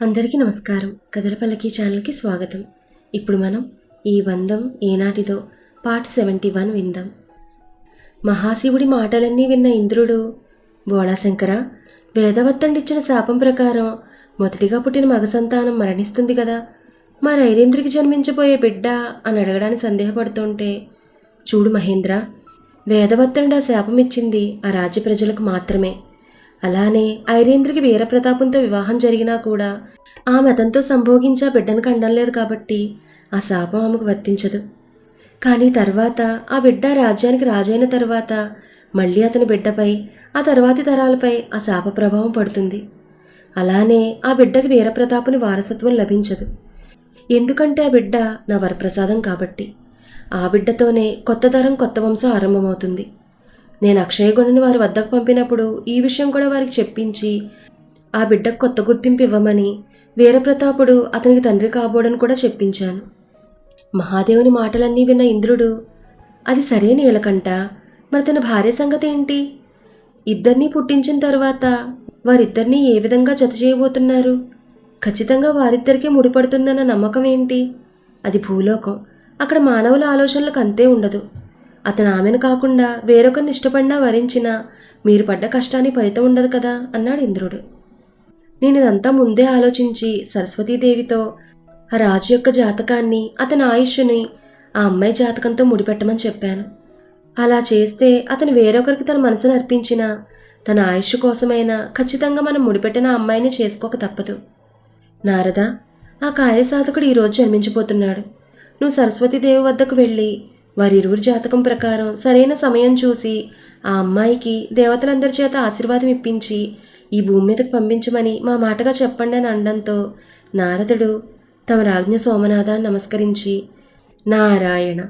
అందరికీ నమస్కారం. కథలపల్లకి ఛానల్కి స్వాగతం. ఇప్పుడు మనం ఈ బంధం ఏనాటిదో పార్ట్ సెవెంటీ వన్ విందాం. మహాశివుడి మాటలన్నీ విన్న ఇంద్రుడు బోళాశంకర వేదవత్తండిచ్చిన శాపం ప్రకారం మొదటిగా పుట్టిన మగ సంతానం మరణిస్తుంది కదా. మా ఐరేంద్రికి జన్మించబోయే బిడ్డ అని అడగడానికి సందేహపడుతుంటే చూడు మహేంద్ర వేదవత్తండి ఆ శాపం ఇచ్చింది ఆ రాజ్య ప్రజలకు మాత్రమే. అలానే ఐరేంద్రకి వీరప్రతాపంతో వివాహం జరిగినా కూడా ఆమె అతనితో సంభోగించా బిడ్డను కండం లేదు కాబట్టి ఆ శాపం ఆమెకు వర్తించదు. కానీ తర్వాత ఆ బిడ్డ రాజ్యానికి రాజైన తర్వాత మళ్ళీ అతని బిడ్డపై ఆ తర్వాతి తరాలపై ఆ శాప ప్రభావం పడుతుంది. అలానే ఆ బిడ్డకి వీరప్రతాపుని వారసత్వం లభించదు. ఎందుకంటే ఆ బిడ్డ నా వరప్రసాదం కాబట్టి. ఆ బిడ్డతోనే కొత్త తరం కొత్త వంశం ఆరంభమవుతుంది. నేను అక్షయగుణని వారి వద్దకు పంపినప్పుడు ఈ విషయం కూడా వారికి చెప్పించి ఆ బిడ్డకు కొత్త గుర్తింపు ఇవ్వమని వీరప్రతాపుడు అతనికి తండ్రి కాబోడని కూడా చెప్పించాను. మహాదేవుని మాటలన్నీ విన్న ఇంద్రుడు అది సరే నీలకంట మరి తన భార్య సంగతి ఏంటి? ఇద్దరినీ పుట్టించిన తర్వాత వారిద్దరినీ ఏ విధంగా జత చేయబోతున్నారు? ఖచ్చితంగా వారిద్దరికీ ముడిపడుతుందన్న నమ్మకం ఏంటి? అది భూలోకం. అక్కడ మానవుల ఆలోచనలకు అంతే ఉండదు. అతను ఆమెను కాకుండా వేరొకరిని ఇష్టపడినా వరించినా మీరు పడ్డ కష్టానికి ఫలితం ఉండదు కదా అన్నాడు ఇంద్రుడు. నేను ఇదంతా ముందే ఆలోచించి సరస్వతీదేవితో ఆ రాజు యొక్క జాతకాన్ని అతని ఆయుష్ని ఆ అమ్మాయి జాతకంతో ముడిపెట్టమని చెప్పాను. అలా చేస్తే అతను వేరొకరికి తన మనసును అర్పించినా తన ఆయుష్ కోసమైనా ఖచ్చితంగా మనం ముడిపెట్టిన అమ్మాయిని చేసుకోక తప్పదు. నారద ఆ కార్యసాధకుడు ఈరోజు జన్మించబోతున్నాడు నువ్వు సరస్వతీదేవి వద్దకు వెళ్ళి వారిరువురు జాతకం ప్రకారం సరైన సమయం చూసి ఆ అమ్మాయికి దేవతలందరి చేత ఆశీర్వాదం ఇప్పించి ఈ భూమి మీదకి పంపించమని మా మాటగా చెప్పండి అని అనడంతో నారదుడు తమ రాజ్ఞ సోమనాథాన్ని నమస్కరించి నారాయణ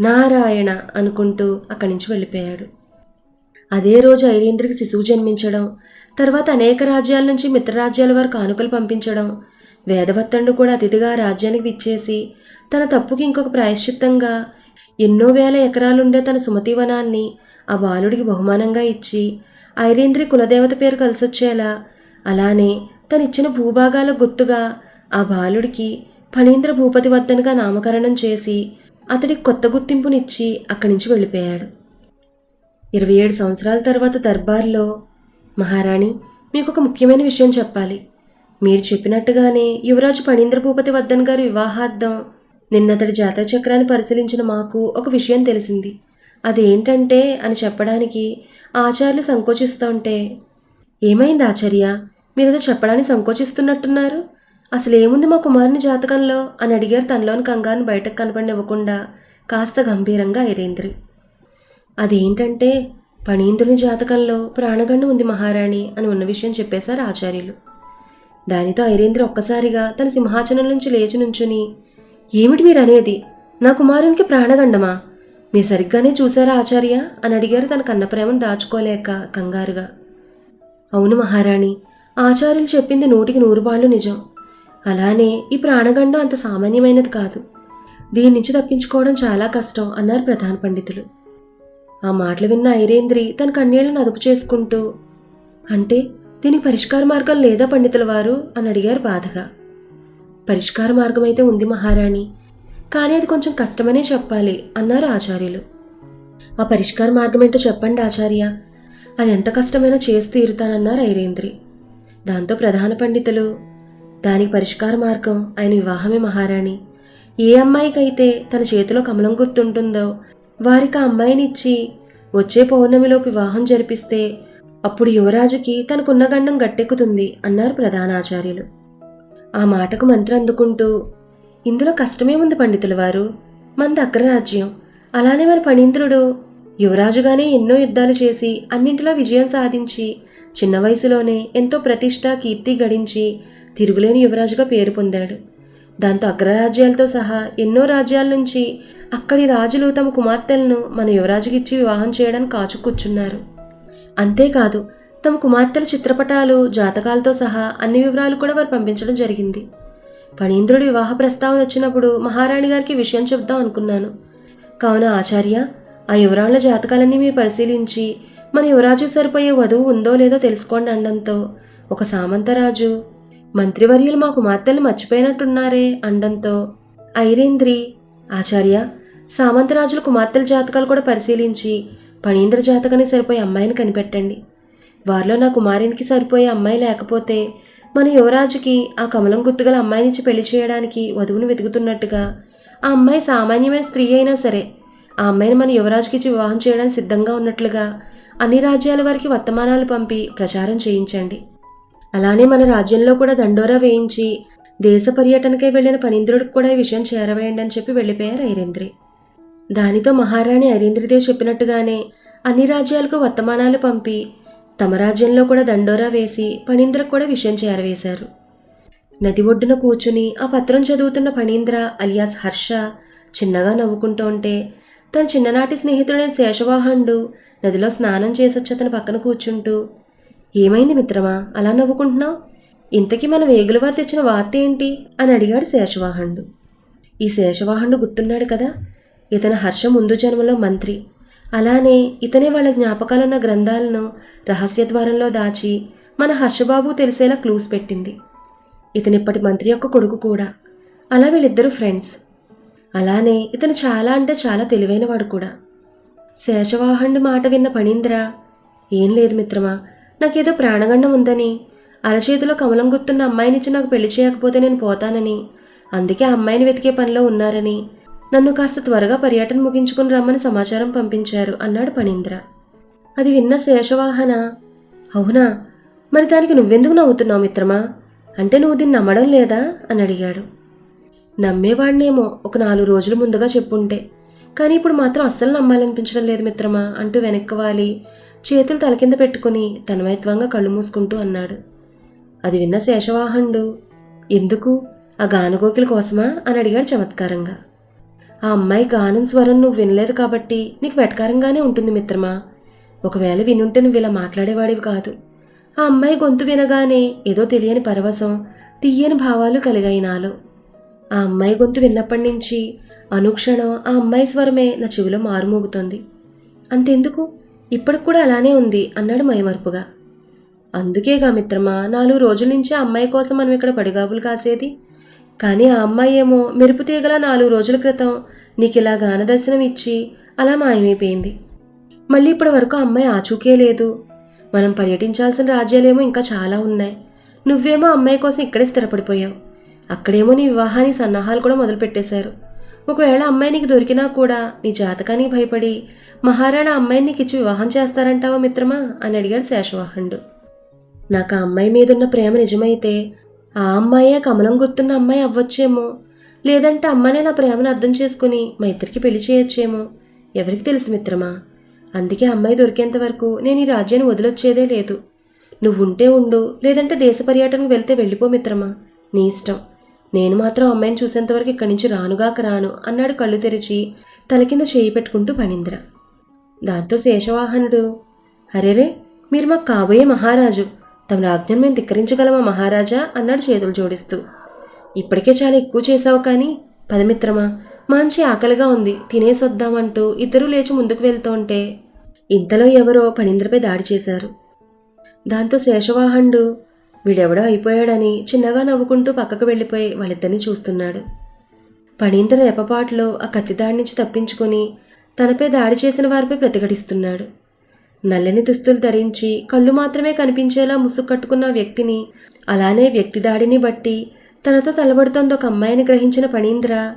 నారాయణ అనుకుంటూ అక్కడి నుంచి వెళ్ళిపోయాడు. అదే రోజు ఐరేంద్రికి శిశువు జన్మించడం తర్వాత అనేక రాజ్యాల నుంచి మిత్రరాజ్యాల వరకు కానుకలు పంపించడం వేదవత్తండు కూడా అతిథిగా రాజ్యానికి విచ్చేసి తన తప్పుకి ఇంకొక ప్రాయశ్చిత్తంగా ఎన్నో వేల ఎకరాలుండే తన సుమతివనాన్ని ఆ బాలుడికి బహుమానంగా ఇచ్చి ఐరేంద్రి కులదేవత పేరు కలిసొచ్చేలా అలానే తనిచ్చిన భూభాగాల గుర్తుగా ఆ బాలుడికి ఫణీంద్ర భూపతి వద్దనుగా నామకరణం చేసి అతడికి కొత్త గుర్తింపునిచ్చి అక్కడి నుంచి వెళ్ళిపోయాడు. ఇరవై ఏడు సంవత్సరాల తర్వాత దర్బార్లో మహారాణి మీకు ఒక ముఖ్యమైన విషయం చెప్పాలి. మీరు చెప్పినట్టుగానే యువరాజు పణీంద్ర భూపతి వద్దన్ గారి వివాహార్థం నిన్నతడి జాతక చక్రాన్ని పరిశీలించిన మాకు ఒక విషయం తెలిసింది. అదేంటంటే అని చెప్పడానికి ఆచార్యులు సంకోచిస్తుంటే ఏమైంది ఆచార్య? మీరేదో చెప్పడానికి సంకోచిస్తున్నట్టున్నారు? అసలు ఏముంది మా కుమారుని జాతకంలో? అని అడిగారు తనలోని కంగారుని బయటకు కనపడినివ్వకుండా కాస్త గంభీరంగా ఐరేంద్రి అదేంటంటే పణీంద్రుని జాతకంలో ప్రాణగండం ఉంది మహారాణి అని ఉన్న విషయం చెప్పేశారు ఆచార్యులు. దానితో ఐరేంద్ర ఒక్కసారిగా తన సింహాచనం నుంచి లేచి నుంచుని ఏమిటి మీరనేది? నా కుమారునికి ప్రాణగండమా మీరు సరిగ్గానే చూశారా ఆచార్య? అని అడిగారు తన కన్నప్రేమను దాచుకోలేక కంగారుగా. అవును మహారాణి ఆచార్యులు చెప్పింది నూటికి నూరు బాళ్ళు నిజం. అలానే ఈ ప్రాణగండం అంత సామాన్యమైనది కాదు. దీని నుంచి తప్పించుకోవడం చాలా కష్టం అన్నారు ప్రధాన పండితులు. ఆ మాటలు విన్న ఐరేంద్రి తన కన్నీళ్ళను అదుపు చేసుకుంటూ అంటే దీనికి పరిష్కార మార్గం లేదా పండితుల వారు? అని అడిగారు బాధగా. పరిష్కార మార్గం అయితే ఉంది మహారాణి. కానీ అది కొంచెం కష్టమనే చెప్పాలి అన్నారు ఆచార్యులు. ఆ పరిష్కార మార్గం ఏంటో చెప్పండి ఆచార్య. అది ఎంత కష్టమైనా చేసి తీరుతానన్నారు ఐరేంద్రి. దాంతో ప్రధాన పండితులు దానికి పరిష్కార మార్గం ఆయన వివాహమే మహారాణి. ఏ అమ్మాయికైతే తన చేతిలో కమలం గుర్తుంటుందో వారికి ఆ అమ్మాయినిచ్చి వచ్చే పౌర్ణమిలోపు వివాహం జరిపిస్తే అప్పుడు యువరాజుకి తనకున్న గండం గట్టెక్కుతుంది అన్నారు ప్రధానాచార్యులు ఆ మాటకు మంత్రి అందుకుంటూ ఇందులో కష్టమేముంది పండితుల వారు మనది అగ్రరాజ్యం. అలానే మన పణీంద్రుడు. యువరాజుగానే ఎన్నో యుద్ధాలు చేసి అన్నింటిలో విజయం సాధించి చిన్న వయసులోనే ఎంతో ప్రతిష్ట కీర్తి గడించి తిరుగులేని యువరాజుగా పేరు పొందాడు. దాంతో అగ్రరాజ్యాలతో సహా ఎన్నో రాజ్యాల నుంచి అక్కడి రాజులు తమ కుమార్తెలను మన యువరాజుకి ఇచ్చి వివాహం చేయడానికి కాచు కూర్చున్నారు అంతేకాదు తమ కుమార్తెల చిత్రపటాలు జాతకాలతో సహా అన్ని వివరాలు కూడా వారు పంపించడం జరిగింది. ఫణీంద్రుడి వివాహ ప్రస్తావన వచ్చినప్పుడు మహారాణి గారికి విషయం చెప్దాం అనుకున్నాను. కావున ఆచార్య ఆ యువరాళ్ళ జాతకాలన్నీ మీరు పరిశీలించి మన యువరాజుకి సరిపోయే వధువు ఉందో లేదో తెలుసుకోండి అనడంతో ఒక సామంతరాజు మంత్రివర్యులు మా కుమార్తెల్ని మర్చిపోయినట్టున్నారే అండంతో ఐరేంద్రి ఆచార్య సామంతరాజుల కుమార్తెల జాతకాలు కూడా పరిశీలించి పణీంద్ర జాతకానికి సరిపోయే అమ్మాయిని కనిపెట్టండి. వారిలో నా కుమారునికి సరిపోయే అమ్మాయి లేకపోతే మన యువరాజుకి ఆ కమలం గుర్తుగల అమ్మాయినిచ్చి పెళ్ళి చేయడానికి వధువును వెతుకుతున్నట్టుగా ఆ అమ్మాయి సామాన్యమైన స్త్రీ అయినా సరే ఆ అమ్మాయిని మన యువరాజుకి ఇచ్చి వివాహం చేయడానికి సిద్ధంగా ఉన్నట్లుగా అన్ని రాజ్యాల వారికి వర్తమానాలు పంపి ప్రచారం చేయించండి. అలానే మన రాజ్యంలో కూడా దండోరా వేయించి దేశ పర్యటనకై వెళ్ళిన పనీంద్రుడికి కూడా ఈ విషయం చేరవేయండి అని చెప్పి వెళ్ళిపోయారు ఐరేంద్రి. దానితో మహారాణి ఐరేంద్రిదేవ్ చెప్పినట్టుగానే అన్ని రాజ్యాలకు వర్తమానాలు పంపి తమ రాజ్యంలో కూడా దండోరా వేసి పణీంద్రకు కూడా విషయం చేరవేశారు. నది ఒడ్డున కూర్చుని ఆ పత్రం చదువుతున్న పణీంద్ర అలియాస్ హర్ష చిన్నగా నవ్వుకుంటూ ఉంటే తన చిన్ననాటి స్నేహితుడైన శేషవాహనుడు నదిలో స్నానం చేసొచ్చి అతని పక్కన కూర్చుంటూ ఏమైంది మిత్రమా అలా నవ్వుకుంటున్నావు? ఇంతకీ మన వేగులవారు తెచ్చిన వార్త ఏంటి? అని అడిగాడు శేషవాహనుడు. ఈ శేషవాహనుడు గుర్తున్నాడు కదా ఇతను హర్ష ముందు జన్మలో మంత్రి. అలానే ఇతనే వాళ్ళ జ్ఞాపకాలున్న గ్రంథాలను రహస్య ద్వారంలో దాచి మన హర్షబాబు తెలిసేలా క్లూస్ పెట్టింది. ఇతనిప్పటి మంత్రి యొక్క కొడుకు కూడా. అలా వీళ్ళిద్దరూ ఫ్రెండ్స్. అలానే ఇతను చాలా అంటే చాలా తెలివైనవాడు కూడా. శేషవాహనుడి మాట విన్న పణీంద్ర ఏం లేదు మిత్రమా నాకేదో ప్రాణగండం ఉందని అరచేతిలో కమలం గుర్తున్న అమ్మాయినిచ్చి నాకు పెళ్ళి చేయకపోతే నేను పోతానని అందుకే అమ్మాయిని వెతికే పనిలో ఉన్నారని నన్ను కాస్త త్వరగా పర్యటన ముగించుకుని రమ్మని సమాచారం పంపించారు అన్నాడు పణీంద్ర. అది విన్న శేషవాహన అవునా? మరి దానికి నువ్వెందుకు నవ్వుతున్నావు మిత్రమా? అంటే నువ్వు దీన్ని నమ్మడం లేదా? అని అడిగాడు. నమ్మేవాడినేమో ఒక నాలుగు రోజుల ముందుగా చెప్పుంటే. కానీ ఇప్పుడు మాత్రం అస్సలు నమ్మాలనిపించడం లేదు మిత్రమా అంటూ వెనక్కివాలి చేతులు తల కింద పెట్టుకుని తన్మయత్వంగా కళ్ళు మూసుకుంటూ అన్నాడు. అది విన్న శేషవాహనుడు. ఎందుకు? ఆ గానగోకిల కోసమా? అని అడిగాడు చమత్కారంగా. ఆ అమ్మాయి గానం స్వరం నువ్వు వినలేదు కాబట్టి నీకు వెటకారంగానే ఉంటుంది మిత్రమా. ఒకవేళ వినుంటే నువ్వు ఇలా మాట్లాడేవాడివి కాదు. ఆ అమ్మాయి గొంతు వినగానే ఏదో తెలియని పరవశం తీయని భావాలు కలిగాయి నాలో. ఆ అమ్మాయి గొంతు విన్నప్పటి నుంచి అనుక్షణం ఆ అమ్మాయి స్వరమే నా చెవిలో మారుమోగుతోంది. అంతెందుకు? ఇప్పటికి కూడా అలానే ఉంది అన్నాడు మైమరుపుగా. అందుకేగా మిత్రమా నాలుగు రోజుల నుంచి ఆ అమ్మాయి కోసం మనం ఇక్కడ పడిగాపులు కాసేది? కానీ ఆ అమ్మాయి ఏమో మెరుపు తీగల నాలుగు రోజుల క్రితం నీకు ఇలా గానదర్శనం ఇచ్చి అలా మాయమైపోయింది. మళ్ళీ ఇప్పటి వరకు ఆ అమ్మాయి ఆచూకే లేదు. మనం పర్యటించాల్సిన రాజ్యాలేమో ఇంకా చాలా ఉన్నాయి. నువ్వేమో అమ్మాయి కోసం ఇక్కడే స్థిరపడిపోయావు. అక్కడేమో నీ వివాహానికి సన్నాహాలు కూడా మొదలుపెట్టేశారు ఒకవేళ అమ్మాయి నీకు దొరికినా కూడా నీ జాతకానికి భయపడి మహారాణా అమ్మాయిని నీకు ఇచ్చి వివాహం చేస్తారంటావా మిత్రమా? అని అడిగాడు శేషవాహనుడు. నాకు ఆ అమ్మాయి మీదున్న ప్రేమ నిజమైతే ఆ అమ్మాయే కమలం గుర్తున్న అమ్మాయి అవ్వచ్చేమో. లేదంటే అమ్మనే నా ప్రేమను అర్థం చేసుకుని మా ఇద్దరికి పెళ్ళి చేయొచ్చేమో. ఎవరికి తెలుసు మిత్రమా? అందుకే అమ్మాయి దొరికేంత వరకు నేను ఈ రాజ్యాన్ని వదిలొచ్చేదే లేదు. నువ్వు ఉంటే ఉండు లేదంటే దేశ పర్యటనకు వెళ్తే వెళ్ళిపో మిత్రమా? నీ ఇష్టం. నేను మాత్రం అమ్మాయిని చూసేంతవరకు ఇక్కడి నుంచి రానుగాక రాను అన్నాడు కళ్ళు తెరిచి తల కింద చేయి పెట్టుకుంటూ పనింద్ర. దాంతో శేషవాహనుడు అరేరే మీరు మాకు కాబోయే మహారాజు. తమ ఆజ్ఞను మేము ధిక్కరించగలమా మహారాజా? అన్నాడు చేతులు జోడిస్తూ. ఇప్పటికే చాలా ఎక్కువ చేశావు కానీ పదమిత్రమా? మంచి ఆకలిగా ఉంది తినేసొద్దామంటూ ఇద్దరూ లేచి ముందుకు వెళ్తుంటే ఇంతలో ఎవరో పణీంద్రపై దాడి చేశారు. దాంతో శేషవాహనుడు వీడెవడో అయిపోయాడని చిన్నగా నవ్వుకుంటూ పక్కకు వెళ్ళిపోయి వాళ్ళిద్దరిని చూస్తున్నాడు. పణీంద్ర రెపపాట్లో ఆ కత్తి దాడి నుంచి తప్పించుకొని తనపై దాడి చేసిన వారిపై ప్రతిఘటిస్తున్నాడు. నల్లని దుస్తులు ధరించి కళ్ళు మాత్రమే కనిపించేలా ముసుగు కట్టుకున్న వ్యక్తిని అలానే వ్యక్తి దాడిని బట్టి తనతో తలబడుతోంది ఒక అమ్మాయిని గ్రహించిన పణీంద్ర.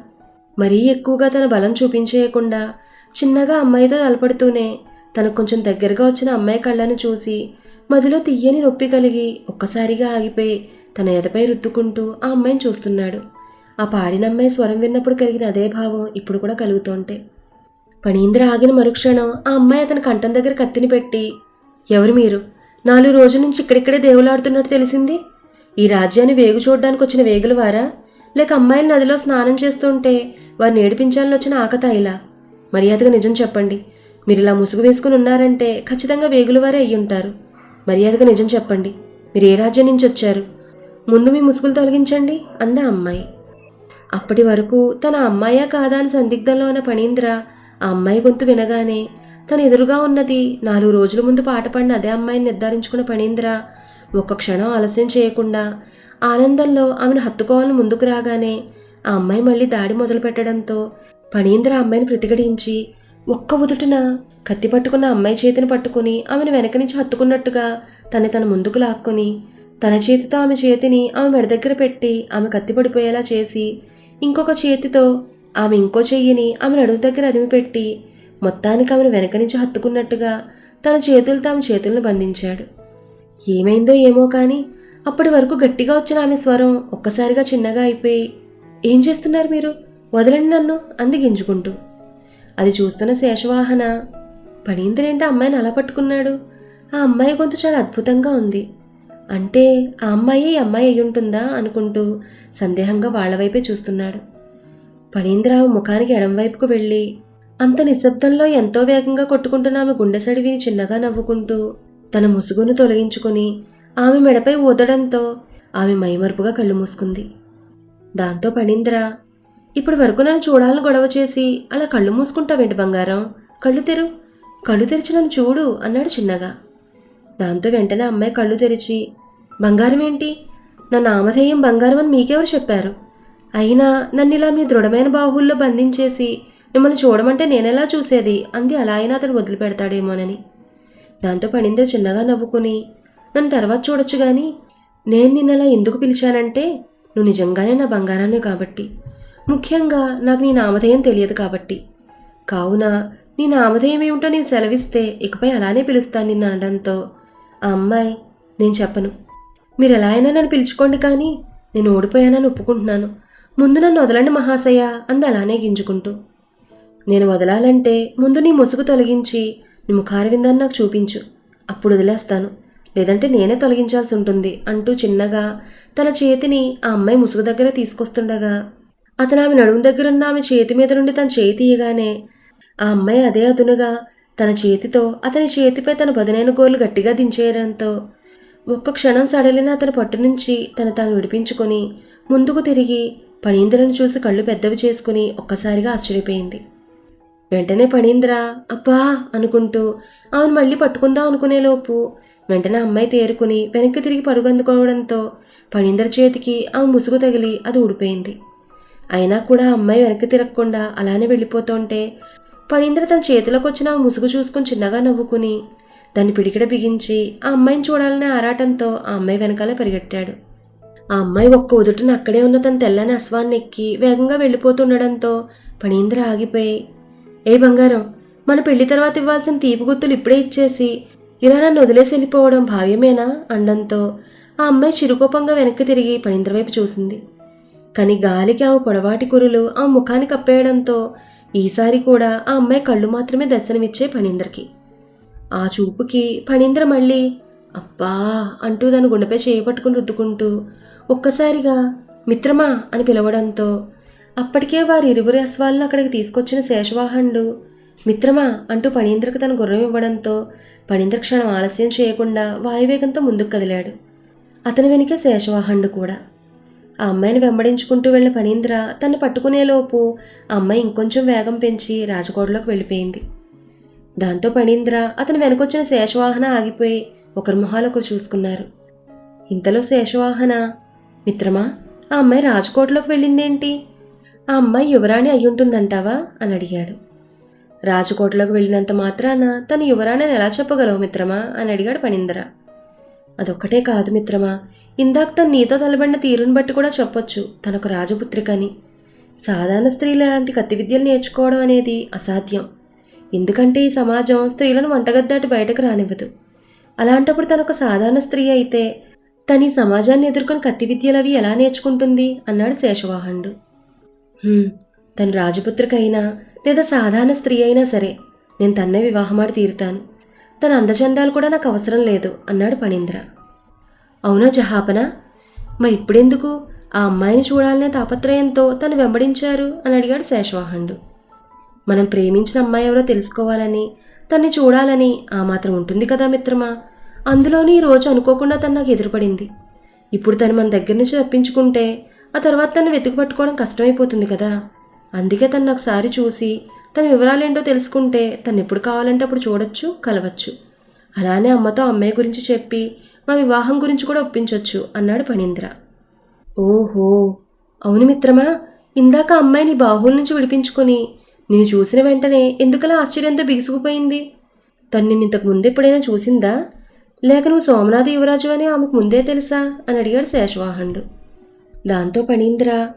మరీ ఎక్కువగా తన బలం చూపించేయకుండా చిన్నగా అమ్మాయితో తలపడుతూనే తనకు కొంచెం దగ్గరగా వచ్చిన అమ్మాయి కళ్ళను చూసి మదిలో తీయని నొప్పి కలిగి ఒక్కసారిగా ఆగిపోయి తన ఎదపై రుద్దుకుంటూ ఆ అమ్మాయిని చూస్తున్నాడు. ఆ పాడిన అమ్మాయి స్వరం విన్నప్పుడు కలిగిన అదే భావం ఇప్పుడు కూడా కలుగుతోంటే. పణీంద్ర ఆగిన మరుక్షణం ఆ అమ్మాయి అతని కంఠం దగ్గర కత్తిని పెట్టి ఎవరు మీరు? నాలుగు రోజుల నుంచి ఇక్కడిక్కడే దేవులాడుతున్నట్టు తెలిసింది? ఈ రాజ్యాన్ని వేగు చూడడానికి వచ్చిన వేగుల వారా? లేక అమ్మాయిలు నదిలో స్నానం చేస్తుంటే వారిని ఏడిపించాలని వచ్చిన ఆకతాయిలా? మర్యాదగా నిజం చెప్పండి. మీరు ఇలా ముసుగు వేసుకుని ఉన్నారంటే ఖచ్చితంగా వేగులు వారే అయ్యి ఉంటారు. మర్యాదగా నిజం చెప్పండి. మీరు ఏ రాజ్యం నుంచి వచ్చారు? ముందు మీ ముసుగులు తొలగించండి అందా అమ్మాయి. అప్పటి వరకు తన అమ్మాయా కాదా అని సందిగ్ధంలో ఉన్న పణీంద్ర ఆ అమ్మాయి గొంతు వినగానే తన ఎదురుగా ఉన్నది నాలుగు రోజుల ముందు పాట పాడిన అదే అమ్మాయిని నిర్ధారించుకున్న పణీంద్ర. ఒక్క క్షణం ఆలస్యం చేయకుండా ఆనందంలో ఆమెను హత్తుకోవాలని ముందుకు రాగానే ఆ అమ్మాయి మళ్ళీ దాడి మొదలు పెట్టడంతో పణీంద్ర అమ్మాయిని ప్రతిఘటించి ఒక్క ఉదుటున కత్తి పట్టుకున్న అమ్మాయి చేతిని పట్టుకుని ఆమెను వెనక నుంచి హత్తుకున్నట్టుగా తన తన ముందుకు లాక్కొని తన చేతితో ఆమె చేతిని ఆమె మెడ దగ్గర పెట్టి ఆమె కత్తి పడిపోయేలా చేసి ఇంకొక చేతితో ఆమె ఇంకో చెయ్యిని ఆమె నడుము దగ్గర అదిమిపెట్టి మొత్తానికి ఆమెను వెనక నుంచి హత్తుకున్నట్టుగా తన చేతులతో ఆమె చేతులను బంధించాడు. ఏమైందో ఏమో కానీ అప్పటి వరకు గట్టిగా వచ్చిన ఆమె స్వరం ఒక్కసారిగా చిన్నగా అయిపోయి ఏం చేస్తున్నారు మీరు? వదలండి నన్ను అంది గింజుకుంటూ. అది చూస్తున్న శేషవాహన పణీంద్రేంటి అమ్మాయిని అలా పట్టుకున్నాడు? ఆ అమ్మాయి గొంతు చాలా అద్భుతంగా ఉంది. అంటే ఆ అమ్మాయి ఈ అమ్మాయి అయ్యుంటుందా? ఉంటుందా అనుకుంటూ సందేహంగా వాళ్ళ వైపే చూస్తున్నాడు. పణీంద్ర ముఖానికి ఎడంవైపుకు వెళ్ళి అంత నిశ్శబ్దంలో ఎంతో వేగంగా కొట్టుకుంటున్న ఆమె గుండె సడివిని చిన్నగా నవ్వుకుంటూ తన ముసుగును తొలగించుకుని ఆమె మెడపై ఊదడంతో ఆమె మైమరుపుగా కళ్ళు మూసుకుంది. దాంతో పణీంద్ర ఇప్పటి వరకు నన్ను చూడాలని గొడవ చేసి అలా కళ్ళు మూసుకుంటావేంటి బంగారం? కళ్ళు తెరు కళ్ళు తెరిచి నన్ను చూడు అన్నాడు చిన్నగా. దాంతో వెంటనే అమ్మాయి కళ్ళు తెరిచి బంగారం ఏంటి? నా నామధేయం బంగారం అని మీకెవరు చెప్పారు? అయినా నన్ను ఇలా మీ దృఢమైన బాహుల్లో బంధించేసి మిమ్మల్ని చూడమంటే నేనెలా చూసేది? అంది అలా అయినా అతను వదిలిపెడతాడేమోనని. దాంతో పడిందే చిన్నగా నవ్వుకుని నన్ను తర్వాత చూడొచ్చు గాని నేను నిన్నలా ఎందుకు పిలిచానంటే నువ్వు నిజంగానే నా బంగారాన్ని కాబట్టి. ముఖ్యంగా నాకు నీ నామధేయం తెలియదు కాబట్టి. కావున నీ నామధేయం ఏమిటో నీవు సెలవిస్తే ఇకపై అలానే పిలుస్తాను నిన్ను అనడంతో ఆ అమ్మాయి నేను చెప్పను. మీరు ఎలా అయినా నన్ను పిలుచుకోండి కానీ నేను ఓడిపోయానని ఒప్పుకుంటున్నాను. ముందు నన్ను వదలండి మహాశయ అంది అలానే గింజుకుంటూ. నేను వదలాలంటే ముందు నీ ముసుగు తొలగించి నీ ముఖారవిందాన్ని నాకు చూపించు. అప్పుడు వదిలేస్తాను. లేదంటే నేనే తొలగించాల్సి ఉంటుంది అంటూ చిన్నగా తన చేతిని ఆ అమ్మాయి ముసుగు దగ్గర తీసుకొస్తుండగా అతను ఆమె నడుము దగ్గరున్న ఆమె చేతి మీద నుండి తన చేయి తీయగానే ఆ అమ్మాయి అదే అదునుగా తన చేతితో అతని చేతిపై తన బదునైన గోర్లు గట్టిగా దించేయడంతో ఒక్క క్షణం సడలిన అతని పట్టు నుంచి తన తాను విడిపించుకొని ముందుకు తిరిగి పణీంద్రను చూసి కళ్ళు పెద్దవి చేసుకుని ఒక్కసారిగా ఆశ్చర్యపోయింది. వెంటనే పణీంద్ర అబ్బా! అనుకుంటూ ఆమెను మళ్ళీ పట్టుకుందాం అనుకునేలోపు వెంటనే అమ్మాయి తేరుకుని వెనక్కి తిరిగి పడుగందుకోవడంతో పణీంద్ర చేతికి ఆమె ముసుగు తగిలి అది ఊడిపోయింది. అయినా కూడా అమ్మాయి వెనక్కి తిరగకుండా అలానే వెళ్ళిపోతుంటే పణీంద్ర తన చేతిలోకి వచ్చిన ఆమె ముసుగు చూసుకుని చిన్నగా నవ్వుకుని దాన్ని పిడికిడ బిగించి ఆ అమ్మాయిని చూడాలనే ఆరాటంతో ఆ అమ్మాయి వెనకాల పరిగెట్టాడు. ఆ అమ్మాయి ఒక్క ఉదుటిన అక్కడే ఉన్న తన తెల్లని అశ్వాన్ని ఎక్కి వేగంగా వెళ్ళిపోతుండడంతో పణీంద్ర ఆగిపోయి ఏ బంగారం మన పెళ్ళి తర్వాత ఇవ్వాల్సిన తీపి గుర్తులు ఇప్పుడే ఇచ్చేసి ఇలా నన్ను వదిలేసి వెళ్ళిపోవడం భావ్యమేనా? అండంతో ఆ అమ్మాయి చిరుకోపంగా వెనక్కి తిరిగి పణీంద్ర వైపు చూసింది. కానీ గాలికి ఆమె పొడవాటి కురులు ఆ ముఖాన్ని కప్పేయడంతో ఈసారి కూడా ఆ అమ్మాయి కళ్ళు మాత్రమే దర్శనమిచ్చే పణీంద్రకి. ఆ చూపుకి పణీంద్ర మళ్ళీ అబ్బా అంటూ దాని గుండెపై చేపట్టుకుని రుద్దుకుంటూ ఒక్కసారిగా మిత్రమా అని పిలవడంతో అప్పటికే వారి ఇరువురి అశ్వాలను అక్కడికి తీసుకొచ్చిన శేషవాహనుడు మిత్రమా అంటూ పణీంద్రకు తన గుర్రం ఇవ్వడంతో పణీంద్ర క్షణం ఆలస్యం చేయకుండా వాయువేగంతో ముందుకు కదిలాడు. అతని వెనుకే శేషవాహనుడు కూడా. ఆ అమ్మాయిని వెంబడించుకుంటూ వెళ్ళిన పనీంద్ర తను పట్టుకునేలోపు ఆ అమ్మాయి ఇంకొంచెం వేగం పెంచి రాజకోటలోకి వెళ్ళిపోయింది. దాంతో పణీంద్ర అతని వెనకొచ్చిన శేషవాహన ఆగిపోయి ఒకరి మొహాలు ఒకరు చూసుకున్నారు. ఇంతలో శేషవాహన మిత్రమా ఆ అమ్మాయి రాజకోటలోకి వెళ్ళిందేంటి? ఆ అమ్మాయి యువరాణి అయ్యుంటుందంటావా? అని అడిగాడు. రాజకోటలోకి వెళ్ళినంత మాత్రాన తను యువరాణి అని ఎలా చెప్పగలవు మిత్రమా? అని అడిగాడు పనిందర అదొక్కటే కాదు మిత్రమా ఇందాక తను నీతో తలబడిన తీరుని బట్టి కూడా చెప్పొచ్చు. తనొక రాజపుత్రికని. సాధారణ స్త్రీలు అలాంటి కత్తి విద్యలు నేర్చుకోవడం అనేది అసాధ్యం. ఎందుకంటే ఈ సమాజం స్త్రీలను వంటగద్దాటి బయటకు రానివ్వదు. అలాంటప్పుడు తనొక సాధారణ స్త్రీ అయితే తను ఈ సమాజాన్ని ఎదుర్కొని కత్తి విద్యలు అవి ఎలా నేర్చుకుంటుంది? అన్నాడు శేషవాహనుడు. తను రాజపుత్రికైనా లేదా సాధారణ స్త్రీ అయినా సరే నేను తన్నే వివాహమాడి తీరుతాను. తన అందచందాలు కూడా నాకు అవసరం లేదు అన్నాడు పణీంద్ర. అవునా జహాపన? మరి ఇప్పుడెందుకు? ఆ అమ్మాయిని చూడాలనే తాపత్రయంతో తను వెంబడించారు అని అడిగాడు శేషవాహనుడు. మనం ప్రేమించిన అమ్మాయి ఎవరో తెలుసుకోవాలని తన్ని చూడాలని ఆ మాత్రం ఉంటుంది కదా మిత్రమా? అందులోని ఈ రోజు అనుకోకుండా తను నాకు ఎదురుపడింది. ఇప్పుడు తను మన దగ్గర నుంచి తప్పించుకుంటే ఆ తర్వాత తను వెతుకు పట్టుకోవడం కష్టమైపోతుంది కదా. అందుకే తను ఒకసారి చూసి తన వివరాలేంటో తెలుసుకుంటే తను ఎప్పుడు కావాలంటే అప్పుడు చూడొచ్చు కలవచ్చు. అలానే అమ్మతో అమ్మాయి గురించి చెప్పి మా వివాహం గురించి కూడా ఒప్పించవచ్చు అన్నాడు పణీంద్ర. ఓహో! అవును మిత్రమా ఇందాక అమ్మాయిని బాహువుల నుంచి విడిపించుకొని నేను చూసిన వెంటనే ఎందుకలా ఆశ్చర్యంతో బిగుసుకుపోయింది? తను నిన్ను ఇంతకు ముందు ఎప్పుడైనా చూసిందా? లేక నువ్వు సోమనాథ యువరాజు అని ఆమెకు ముందే తెలుసా? అని అడిగాడు శేషవాహనుడు. దాంతో పణీంద్రా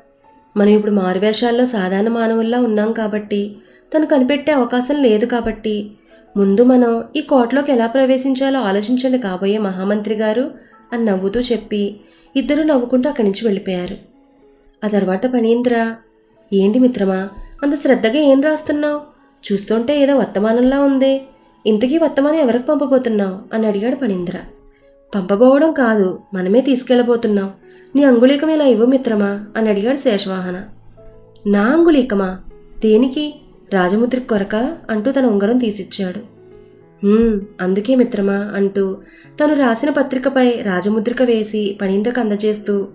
మనం ఇప్పుడు మారువేషాల్లో సాధారణ మానవుల్లా ఉన్నాం కాబట్టి తను కనిపెట్టే అవకాశం లేదు కాబట్టి ముందు మనం ఈ కోటలోకి ఎలా ప్రవేశించాలో ఆలోచించండి కాబోయే మహామంత్రి గారు అని నవ్వుతూ చెప్పి ఇద్దరు నవ్వుకుంటూ అక్కడి నుంచి వెళ్ళిపోయారు. ఆ తర్వాత పనీంద్ర ఏంటి మిత్రమా అంత శ్రద్ధగా ఏం రాస్తున్నావు? చూస్తుంటే ఏదో వర్తమానంలా ఉందే. ఇంతకీ వర్తమానం ఎవరికి పంపబోతున్నావు? అని అడిగాడు పనీంద్ర పంపబోవడం కాదు మనమే తీసుకెళ్ళబోతున్నాం. నీ అంగుళీకం ఇలా ఇవ్వు మిత్రమా? అని అడిగాడు శేషవాహన. నా అంగుళీకమా? దేనికి? రాజముద్రికి కొరక? అంటూ తన ఉంగరం తీసిచ్చాడు. అందుకే మిత్రమా అంటూ తను రాసిన పత్రికపై రాజముద్రిక వేసి పణీంద్రకు అందజేస్తూ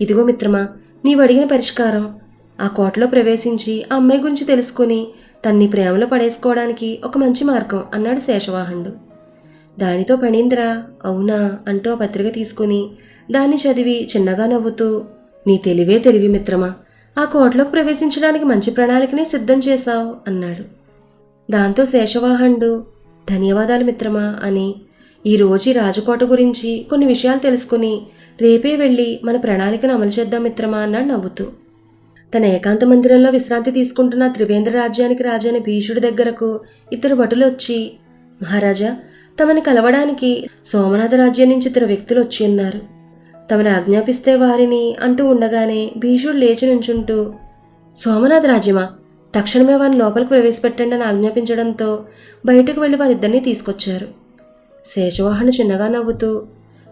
ఇదిగో మిత్రమా నీవు అడిగిన పరిష్కారం. ఆ కోటలో ప్రవేశించి ఆ అమ్మాయి గురించి తెలుసుకుని తన్ని ప్రేమలో పడేసుకోవడానికి ఒక మంచి మార్గం అన్నాడు శేషవాహనుడు. దానితో పణీంద్ర అవునా అంటూ ఆ పత్రిక తీసుకుని దాన్ని చదివి చిన్నగా నవ్వుతూ నీ తెలివే తెలివి మిత్రమా ఆ కోటలోకి ప్రవేశించడానికి మంచి ప్రణాళికని సిద్ధం చేశావు అన్నాడు. దాంతో శేషవాహనుడు ధన్యవాదాలు మిత్రమా అని ఈ రోజు ఈ రాజకోట గురించి కొన్ని విషయాలు తెలుసుకుని రేపే వెళ్ళి మన ప్రణాళికను అమలు చేద్దాం మిత్రమా అన్నాడు నవ్వుతూ. తన ఏకాంత మందిరంలో విశ్రాంతి తీసుకుంటున్న త్రివేంద్ర రాజ్యానికి రాజైన భీషుడి దగ్గరకు ఇద్దరు భటులు వచ్చి మహారాజా తమని కలవడానికి సోమనాథ రాజ్యం నుంచి ఇద్దరు వ్యక్తులు వచ్చి ఉన్నారు. తమను ఆజ్ఞాపిస్తే వారిని అంటూ ఉండగానే భీషుడు లేచి నుంచుంటూ సోమనాథ రాజ్యమా తక్షణమే వారిని లోపలికి ప్రవేశపెట్టండి అని ఆజ్ఞాపించడంతో బయటకు వెళ్ళి వారిద్దరినీ తీసుకొచ్చారు. శేషవాహన చిన్నగా నవ్వుతూ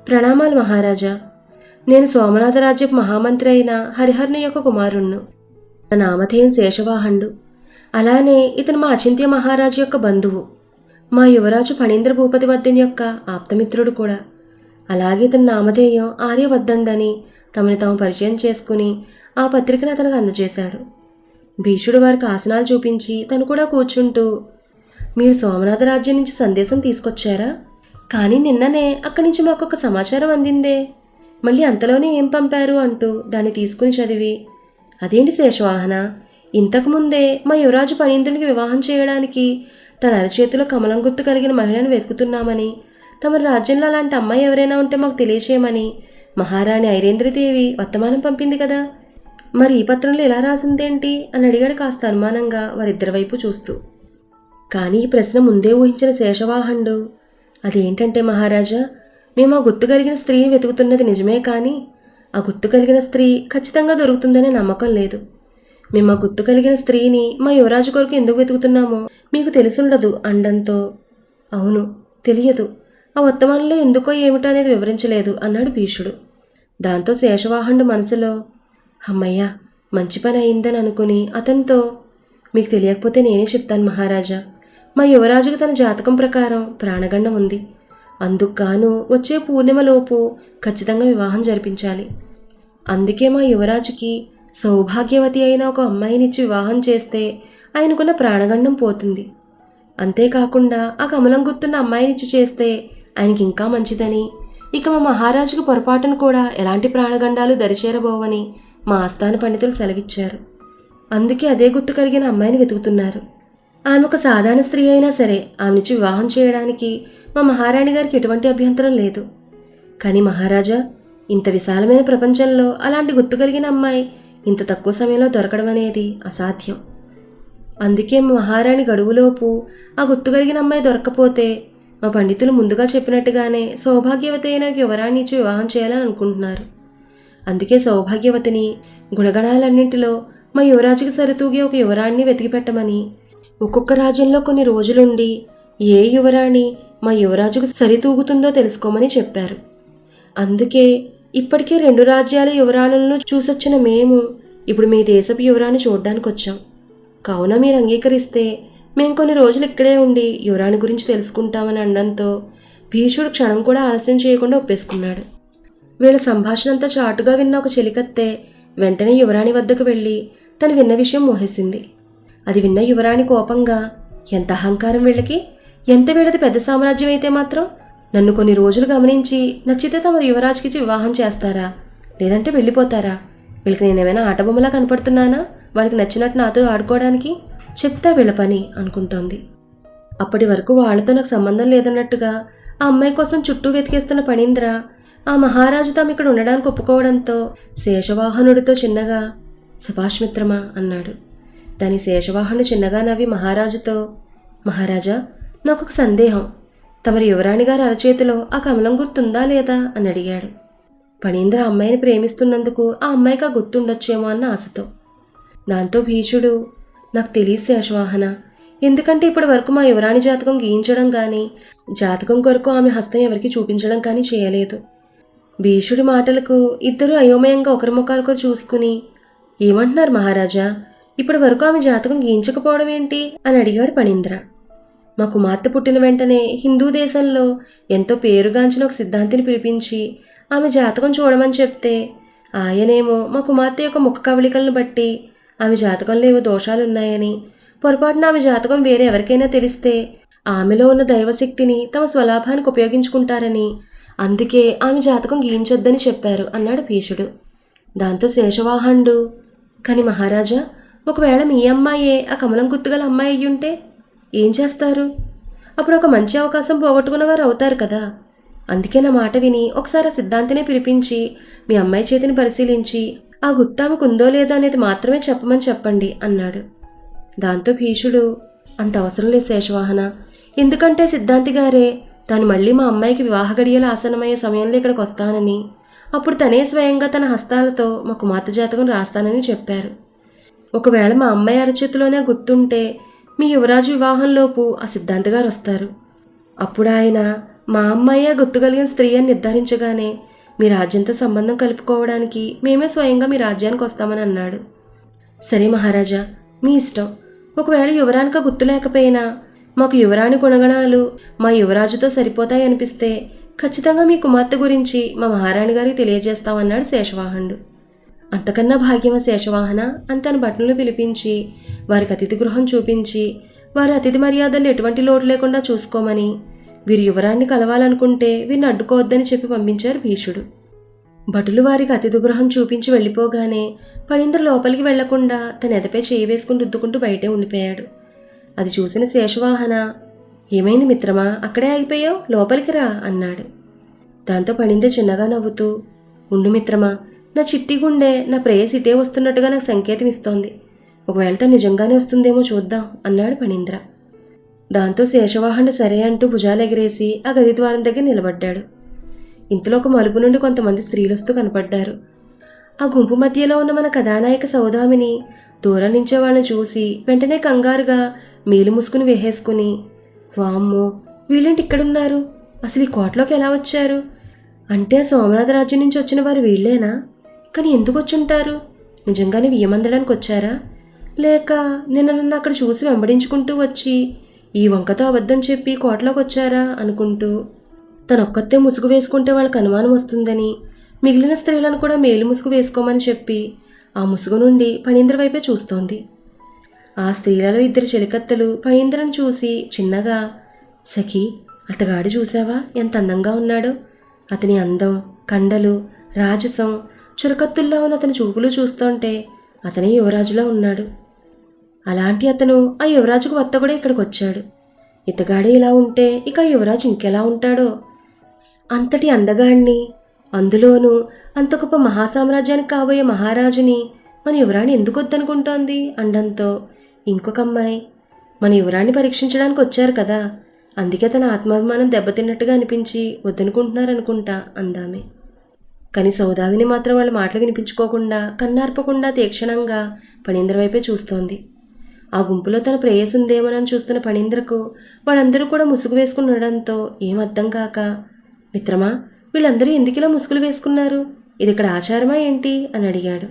ప్రణామాలు మహారాజా. నేను సోమనాథరాజ్యపు మహామంత్రి అయిన హరిహరుని యొక్క కుమారుణ్ణు. నా నామధేయం శేషవాహండు అలానే ఇతను మా అచింత్య మహారాజు యొక్క బంధువు. మా యువరాజు ఫణీంద్ర భూపతి వద్దన్ యొక్క ఆప్తమిత్రుడు కూడా. అలాగే ఇతని నామధేయం ఆర్యవద్దండని తమని తాము పరిచయం చేసుకుని ఆ పత్రికను అతనికి అందజేశాడు. భీషుడు వారికి ఆసనాలు చూపించి తను కూడా కూర్చుంటూ మీరు సోమనాథ రాజ్యం నుంచి సందేశం తీసుకొచ్చారా? కానీ నిన్ననే అక్కడి నుంచి మాకు ఒక సమాచారం అందిందే. మళ్ళీ అంతలోనే ఏం పంపారు అంటూ దాన్ని తీసుకుని చదివి. అదేంటి శేషవాహన? ఇంతకుముందే మా యువరాజు పనీంద్రునికి వివాహం చేయడానికి తన అరచేతిలో కమలం గుర్తు కలిగిన మహిళను వెతుకుతున్నామని తమ రాజ్యంలో అలాంటి అమ్మాయి ఎవరైనా ఉంటే మాకు తెలియచేయమని మహారాణి ఐరేంద్రదేవి వర్తమానం పంపింది కదా. మరి ఈ పత్రంలో ఎలా రాసిందేంటి అని అడిగాడు కాస్త అనుమానంగా వారిద్దరి వైపు చూస్తూ. కానీ ఈ ప్రశ్న ముందే ఊహించిన శేషవాహనుడు అదేంటంటే మహారాజా మేము ఆ గుర్తు కలిగిన స్త్రీని వెతుకుతున్నది నిజమే కానీ ఆ గుర్తు కలిగిన స్త్రీ ఖచ్చితంగా దొరుకుతుందనే నమ్మకం లేదు. మేము ఆ గుర్తు కలిగిన స్త్రీని మా యువరాజు కొరకు ఎందుకు వెతుకుతున్నామో మీకు తెలిసుండదు అండంతో. అవును తెలియదు. ఆ వర్తమానంలో ఎందుకో ఏమిటో అనేది వివరించలేదు అన్నాడు భీషుడు దాంతో శేషవాహనుడు మనసులో అమ్మయ్యా మంచి పని అయిందని అనుకుని అతనితో మీకు తెలియకపోతే నేనే చెప్తాను మహారాజా. మా యువరాజుకు తన జాతకం ప్రకారం ప్రాణగండం ఉంది. అందుకుగాను వచ్చే పూర్ణిమలోపు ఖచ్చితంగా వివాహం జరిపించాలి. అందుకే మా యువరాజుకి సౌభాగ్యవతి అయిన ఒక అమ్మాయినిచ్చి వివాహం చేస్తే ఆయనకున్న ప్రాణగండం పోతుంది. అంతేకాకుండా ఆ కమలం గుర్తున్న అమ్మాయినిచ్చి చేస్తే ఆయనకి ఇంకా మంచిదని. ఇక మా మహారాజుకు పొరపాటును కూడా ఎలాంటి ప్రాణగండాలు దరిచేరబోవని మా ఆస్థాన పండితులు సెలవిచ్చారు. అందుకే అదే గుర్తు కలిగిన అమ్మాయిని వెతుకుతున్నారు. ఆమె ఒక సాధారణ స్త్రీ అయినా సరే ఆమెనిచ్చి వివాహం చేయడానికి మా మహారాణి గారికి ఎటువంటి అభ్యంతరం లేదు. కానీ మహారాజా ఇంత విశాలమైన ప్రపంచంలో అలాంటి గుర్తు కలిగిన అమ్మాయి ఇంత తక్కువ సమయంలో దొరకడం అనేది అసాధ్యం. అందుకే మా మహారాణి గడువులోపు ఆ గుర్తు కలిగిన అమ్మాయి దొరకపోతే మా పండితులు ముందుగా చెప్పినట్టుగానే సౌభాగ్యవతి అయిన యువరాణి ఇచ్చి వివాహం చేయాలని అనుకుంటున్నారు. అందుకే సౌభాగ్యవతిని గుణగణాలన్నింటిలో మా యువరాజుకి సరితూగే ఒక యువరాణ్ణి వెతికి పెట్టమని ఒక్కొక్క రాజ్యంలో కొన్ని రోజులుండి ఏ యువరాణి మా యువరాజుకు సరితూగుతుందో తెలుసుకోమని చెప్పారు. అందుకే ఇప్పటికే రెండు రాజ్యాల యువరాణులను చూసొచ్చిన మేము ఇప్పుడు మీ దేశపు యువరాణి చూడడానికి వచ్చాం కావున మీరు అంగీకరిస్తే మేము కొన్ని రోజులు ఇక్కడే ఉండి యువరాణి గురించి తెలుసుకుంటామని అనడంతో భీషుడు క్షణం కూడా ఆలస్యం చేయకుండా ఒప్పేసుకున్నాడు. వీళ్ళ సంభాషణ అంతా చాటుగా విన్న ఒక చెలికత్తె వెంటనే యువరాణి వద్దకు వెళ్ళి తను విన్న విషయం మోహేసింది. అది విన్న యువరాణి కోపంగా ఎంత అహంకారం వీళ్ళకి? ఎంత వేడది పెద్ద సామ్రాజ్యం అయితే మాత్రం? నన్ను కొన్ని రోజులు గమనించి నచ్చితే తమరు యువరాజుకిచ్చి వివాహం చేస్తారా? లేదంటే వెళ్ళిపోతారా? వీళ్ళకి నేనేమైనా ఆటబొమ్మలా కనపడుతున్నానా? వాళ్ళకి నచ్చినట్టు నాతో ఆడుకోవడానికి? చెప్తా వీళ్ళ పని అనుకుంటోంది. అప్పటి వరకు వాళ్ళతో నాకు సంబంధం లేదన్నట్టుగా ఆ అమ్మాయి కోసం చుట్టూ వెతికేస్తున్న పణీంద్ర ఆ మహారాజు తాము ఇక్కడ ఉండడానికి ఒప్పుకోవడంతో శేషవాహనుడితో చిన్నగా సభాష్ మిత్రమా? అన్నాడు. దాని శేషవాహనుడు చిన్నగా నవ్వి మహారాజుతో మహారాజా నాకు ఒక సందేహం. తమరి యువరాణి గారి అరచేతిలో ఆ కమలం గుర్తుందా లేదా అని అడిగాడు. పణీంద్ర అమ్మాయిని ప్రేమిస్తున్నందుకు ఆ అమ్మాయికి ఆ గుర్తుండొచ్చేమో అన్న ఆశతో. దాంతో భీషుడు నాకు తెలియదు శేషవాహన ఎందుకంటే ఇప్పటి వరకు మా యువరాణి జాతకం గీయించడం కానీ జాతకం కొరకు ఆమె హస్తం ఎవరికి చూపించడం కానీ చేయలేదు. భీషుడి మాటలకు ఇద్దరు అయోమయంగా ఒకరి ముఖాలకు చూసుకుని ఏమంటున్నారు మహారాజా? ఇప్పటి వరకు ఆమె జాతకం గీయించకపోవడం ఏంటి? అని అడిగాడు పణీంద్ర. మా కుమార్తె పుట్టిన వెంటనే హిందూ దేశంలో ఎంతో పేరుగాంచిన ఒక సిద్ధాంతిని పిలిపించి ఆమె జాతకం చూడమని చెప్తే ఆయనేమో మా కుమార్తె యొక్క ముఖ కవళికలను బట్టి ఆమె జాతకంలో ఏవో దోషాలున్నాయని పొరపాటున ఆమె జాతకం వేరే ఎవరికైనా తెలిస్తే ఆమెలో ఉన్న దైవశక్తిని తమ స్వలాభానికి ఉపయోగించుకుంటారని అందుకే ఆమె జాతకం గీయించొద్దని చెప్పారు అన్నాడు భీషుడు. దాంతో శేషవాహనుడు కాని మహారాజా ఒకవేళ మీ అమ్మాయే ఆ కమలం గుర్తుగల అమ్మాయి అయ్యుంటే ఏం చేస్తారు? అప్పుడు ఒక మంచి అవకాశం పోగొట్టుకున్న వారు అవుతారు కదా. అందుకే నా మాట విని ఒకసారి ఆ సిద్ధాంతినే పిలిపించి మీ అమ్మాయి చేతిని పరిశీలించి ఆ గుత్తాముకు ఉందో లేదో అనేది మాత్రమే చెప్పమని చెప్పండి అన్నాడు. దాంతో భీషుడు అంత అవసరం లేదు శేషవాహన. ఎందుకంటే సిద్ధాంతి గారే తాను మళ్ళీ మా అమ్మాయికి వివాహ గడియలు ఆసనమయ్యే సమయంలో ఇక్కడికి వస్తానని. అప్పుడు తనే స్వయంగా తన హస్తాలతో మా కుమార్తె జాతకం రాస్తానని చెప్పారు. ఒకవేళ మా అమ్మాయి అరచేతిలోనే గుర్తుంటే మీ యువరాజు వివాహంలోపు ఆ సిద్ధాంత్ గారు వస్తారు. అప్పుడు ఆయన మా అమ్మాయి గుర్తుగలిగిన స్త్రీ అని నిర్ధారించగానే మీ రాజ్యంతో సంబంధం కలుపుకోవడానికి మేమే స్వయంగా మీ రాజ్యానికి వస్తామని అన్నాడు. సరే మహారాజా మీ ఇష్టం. ఒకవేళ యువరానిక గుర్తు లేకపోయినా మాకు యువరాణి గుణగణాలు మా యువరాజుతో సరిపోతాయి అనిపిస్తే ఖచ్చితంగా మీ కుమార్తె గురించి మా మహారాణి గారికి తెలియజేస్తామన్నాడు శేషవాహనుడు. అంతకన్నా భాగ్యమ శేషవాహన అంతను తన భటులను పిలిపించి వారికి అతిథి గృహం చూపించి వారి అతిథి మర్యాదలు ఎటువంటి లోటు లేకుండా చూసుకోమని వీరి యువరాన్ని కలవాలనుకుంటే వీరిని అడ్డుకోవద్దని చెప్పి పంపించారు భీషుడు భటులు వారికి అతిథి గృహం చూపించి వెళ్ళిపోగానే పణీంద్ర లోపలికి వెళ్ళకుండా తన ఎదపై చేయి వేసుకుని రుద్దుకుంటూ బయటే ఉండిపోయాడు. అది చూసిన శేషవాహన ఏమైంది మిత్రమా? అక్కడే ఆగిపోయావు? లోపలికి రా అన్నాడు. దాంతో పణింద చిన్నగా నవ్వుతూ ఉండు మిత్రమా నా చిట్టి గుండె నా ప్రేయస్ ఇటే వస్తున్నట్టుగా నాకు సంకేతం ఇస్తోంది ఒకవేళ తను నిజంగానే వస్తుందేమో చూద్దాం అన్నాడు పణీంద్ర దాంతో శేషవాహనుడు సరే అంటూ భుజాలు ఎగిరేసి ఆ గది ద్వారం దగ్గర నిలబడ్డాడు. ఇంతలో ఒక మలుపు నుండి కొంతమంది స్త్రీలొస్తూ కనపడ్డారు. ఆ గుంపు మధ్యలో ఉన్న మన కథానాయక సౌదామిని దూరం నుంచే వాళ్ళని చూసి వెంటనే కంగారుగా మేలు ముసుకుని వేసేసుకుని వామ్మో వీళ్ళేంటి ఇక్కడున్నారు? అసలు ఈ కోటలోకి ఎలా వచ్చారు? అంటే ఆ సోమనాథ రాజ్యం నుంచి వచ్చిన వారు వీళ్ళేనా? కానీ ఎందుకు వచ్చుంటారు? నిజంగానే వియ్యమందడానికి వచ్చారా? లేక నిన్న నన్ను అక్కడ చూసి వెంబడించుకుంటూ వచ్చి ఈ వంకతో అబద్ధం చెప్పి కోటలోకి వచ్చారా అనుకుంటూ తనొక్కతే ముసుగు వేసుకుంటే వాళ్ళకి అనుమానం వస్తుందని మిగిలిన స్త్రీలను కూడా మేలు ముసుగు వేసుకోమని చెప్పి ఆ ముసుగు నుండి పణీంద్ర వైపే చూస్తోంది. ఆ స్త్రీలలో ఇద్దరు చెలికత్తెలు పణీంద్రను చూసి చిన్నగా సఖి అతగాడు చూసావా? ఎంత అందంగా ఉన్నాడో. అతని అందం కండలు రాజసం చురకత్తుల్లో ఉన్న అతని చూపులు చూస్తుంటే అతనే యువరాజులో ఉన్నాడు. అలాంటి అతను ఆ యువరాజుకు వత్త కూడా ఇక్కడికి వచ్చాడు ఇతగాడే ఇలా ఉంటే ఇక యువరాజు ఇంకెలా ఉంటాడో? అంతటి అందగాణ్ణి అందులోనూ అంత గొప్ప మహాసామ్రాజ్యానికి కాబోయే మహారాజుని మన యువరాణి ఎందుకు వద్దనుకుంటోంది అండంతో ఇంకొక అమ్మాయి మన యువరాణి పరీక్షించడానికి వచ్చారు కదా అందుకే తన ఆత్మాభిమానం దెబ్బతిన్నట్టుగా అనిపించి వద్దనుకుంటున్నారనుకుంటా అందామే. కానీ సౌదావిని మాత్రం వాళ్ళ మాటలు వినిపించుకోకుండా కన్నార్పకుండా తీక్షణంగా పణీంద్ర వైపే చూస్తోంది. ఆ గుంపులో తన ప్రేయస్ ఉందేమోనని చూస్తున్న పణీంద్రకు వాళ్ళందరూ కూడా ముసుగు వేసుకుని ఉండడంతో ఏం అర్థం కాక మిత్రమా వీళ్ళందరూ ఎందుకు ఇలా ముసుగులు వేసుకున్నారు? ఇది ఇక్కడ ఆచారమా ఏంటి? అని అడిగాడు.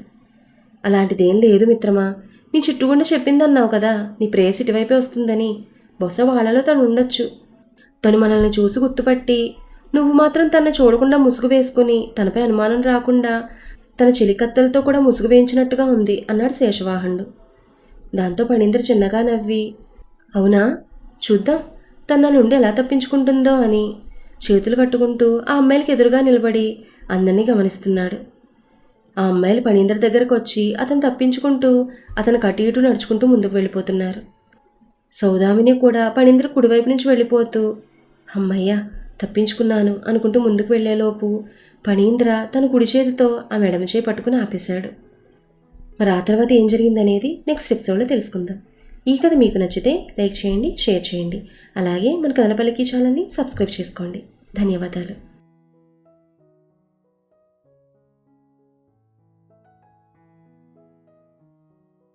అలాంటిదేం లేదు మిత్రమా నీ చుట్టుగుండా చెప్పిందన్నావు కదా నీ ప్రేయస్ ఇటువైపే వస్తుందని బహుశా వాళ్ళలో తను ఉండొచ్చు. తను మనల్ని చూసి గుర్తుపట్టి నువ్వు మాత్రం తన చూడకుండా ముసుగు వేసుకుని తనపై అనుమానం రాకుండా తన చెలికత్తెలతో కూడా ముసుగు వేయించినట్టుగా ఉంది అన్నాడు శేషవాహనుడు. దాంతో పణీంద్ర చిన్నగా నవ్వి అవునా? చూద్దాం. తన నా నుండి ఎలా తప్పించుకుంటుందో అని చేతులు కట్టుకుంటూ ఆ అమ్మాయిలకి ఎదురుగా నిలబడి అందరినీ గమనిస్తున్నాడు. ఆ అమ్మాయిలు పణీంద్ర దగ్గరకు వచ్చి అతను తప్పించుకుంటూ అతను అటు ఇటు నడుచుకుంటూ ముందుకు వెళ్ళిపోతున్నారు. సౌదామిని కూడా పణీంద్ర కుడివైపు నుంచి వెళ్ళిపోతూ అమ్మయ్య తప్పించుకున్నాను అనుకుంటూ ముందుకు వెళ్ళేలోపు పణీంద్ర తన కుడి చేతితో ఆ మెడమ చేయి పట్టుకుని ఆపేశాడు. మరి ఆ తర్వాత ఏం జరిగిందనేది నెక్స్ట్ ఎపిసోడ్లో తెలుసుకుందాం. ఈ కథ మీకు నచ్చితే లైక్ చేయండి షేర్ చేయండి. అలాగే మన కథలపల్లికి ఛానల్ని సబ్స్క్రైబ్ చేసుకోండి. ధన్యవాదాలు.